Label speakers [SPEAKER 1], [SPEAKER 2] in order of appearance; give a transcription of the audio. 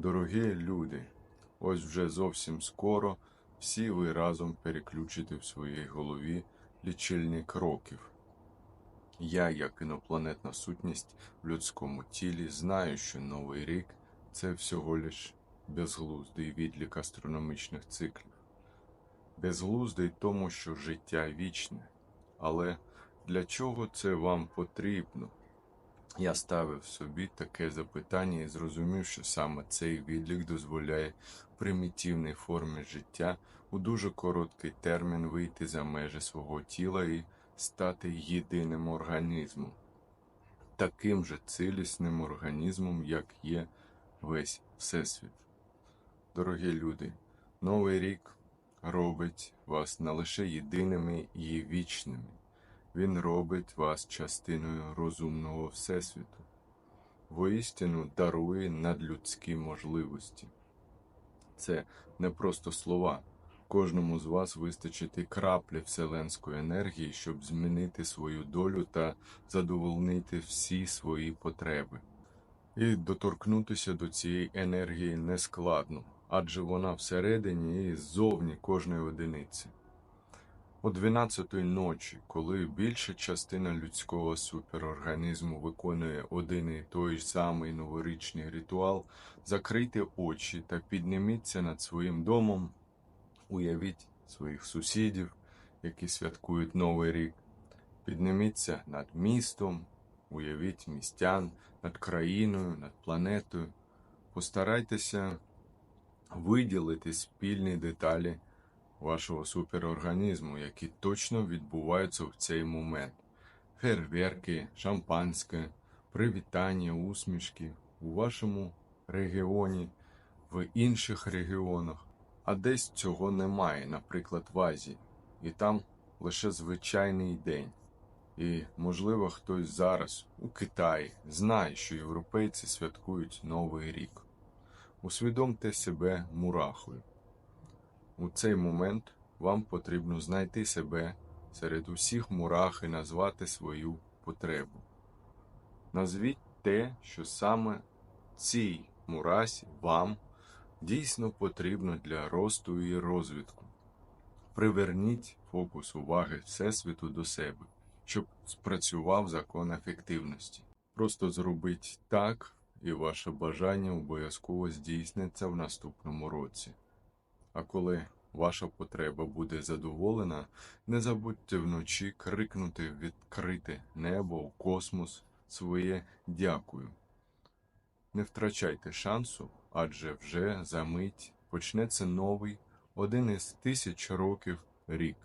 [SPEAKER 1] Дорогі люди, ось вже зовсім скоро всі ви разом переключите в своїй голові лічильник років. Я, як інопланетна сутність в людському тілі, знаю, що Новий рік це всього лиш безглуздий відлік астрономічних циклів. Безглуздий тому, що життя вічне. Але для чого це вам потрібно? Я ставив собі таке запитання і зрозумів, що саме цей відлік дозволяє примітивній формі життя у дуже короткий термін вийти за межі свого тіла і стати єдиним організмом, таким же цілісним організмом, як є весь Всесвіт. Дорогі люди, Новий рік робить вас не лише єдиними і вічними. Він робить вас частиною розумного Всесвіту, воістину дарує надлюдські можливості. Це не просто слова. Кожному з вас вистачить краплі вселенської енергії, щоб змінити свою долю та задовольнити всі свої потреби. І доторкнутися до цієї енергії нескладно, адже вона всередині і ззовні кожної одиниці. О 12-ї ночі, коли більша частина людського суперорганізму виконує один і той самий новорічний ритуал, закрийте очі та підніміться над своїм домом, уявіть своїх сусідів, які святкують Новий рік, підніміться над містом, уявіть містян, над країною, над планетою, постарайтеся виділити спільні деталі вашого суперорганізму, які точно відбуваються в цей момент. Фейерверки, шампанське, привітання, усмішки у вашому регіоні, в інших регіонах, а десь цього немає, наприклад, в Азії, і там лише звичайний день. І, можливо, хтось зараз у Китаї знає, що європейці святкують Новий рік. Усвідомте себе мурахою. У цей момент вам потрібно знайти себе серед усіх мурах і назвати свою потребу. Назвіть те, що саме цій мурасі вам дійсно потрібно для росту і розвитку. Приверніть фокус уваги Всесвіту до себе, щоб спрацював закон ефективності. Просто зробіть так, і ваше бажання обов'язково здійсниться в наступному році. А коли ваша потреба буде задоволена, не забудьте вночі крикнути відкрите небо, у космос своє дякую. Не втрачайте шансу, адже вже за мить почнеться новий, один із тисяч років рік.